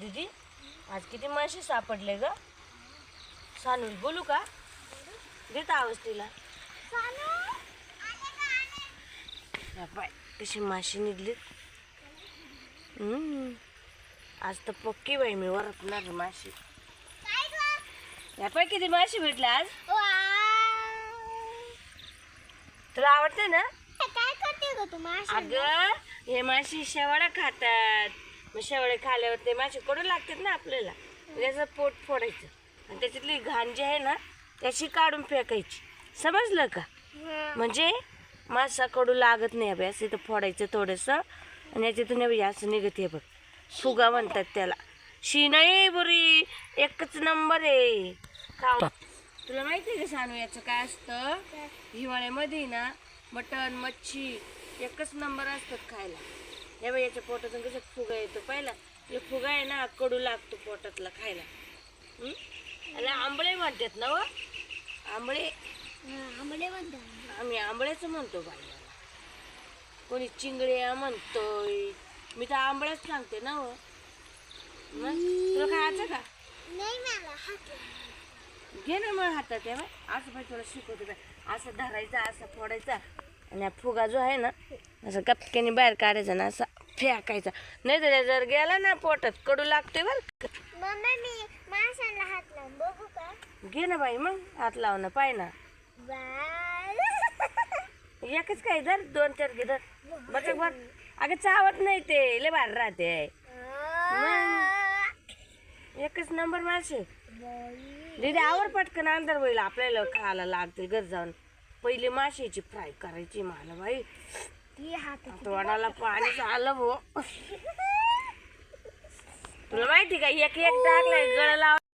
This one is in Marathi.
दीदी आज किती मासे सापडले ग? सानूल बोलू का? देत आवाज तिला या पाय कशी माशी निघलीत. आज तर पक्की बाई मी वरपणार माशी या पाय किती माशी भेटले आज? तुला आवडते ना? काय करते ग तू माशी अगं हे माशी शेवाळा खातात. मग शेवाळे खाल्यावर ते मासे कडू लागतात ना आपल्याला. त्याचं पोट फोडायचं. आणि त्याच्यातली घाण जी आहे ना त्याची काढून फेकायची. समजलं का? म्हणजे मासा कडू लागत नाही अभ्यास असं इथं फोडायचं थोडंसं. आणि याच्यातून हे असं निघत हे बघ. फुगा म्हणतात त्याला. शी नाही बुरी एकच नंबर आहे. खाऊ. तुला माहिती आहे का सानू याचं काय असतं? हिवाळ्यामध्ये ना मटण मच्छी एकच नंबर असतात खायला. हे बाई याच्या पोटातून कसं फुगा येतो पहिला? हे फुगा आहे ना कडू लागतो पोटातला खायला. हं? आणि आंबळे म्हणतात ना व आंबळे? आंबले म्हणतो आम्ही आंबळ्याचं म्हणतो बाई. कोणी चिंगड्या म्हणतोय. मी तर आंबळ्याच सांगते ना हो. मग? तुला खायचं का? नाही मला घे ना मग हातात आहे असं बाई तुला शिकवते असं धरायचा असं फोडायचा. आणि हा फुगा जो आहे ना असं गपक्याने बाहेर काढायचा ना असा फेकायचा. नाही तर जर गेला ना पोटात कडू लागतोय बरं का. मम्मा मी माशाला हात लावून बघू का? घे ना बाई मग हात लाव ना पाय ना. एकच काय धर दोन चार घे धर. बचक बर अगं चावत नाही ते लय भारी राहते. एकच नंबर मासे दीदी आवर पटकन अंदर होईल आपल्याला खायला लागतील घर जाऊन. पहिली माशाची फ्राय करायची मला बाई ती हात तोंडाला पाणी आलं भो. तुला माहिती का एक एक टाकलाय गळ लाव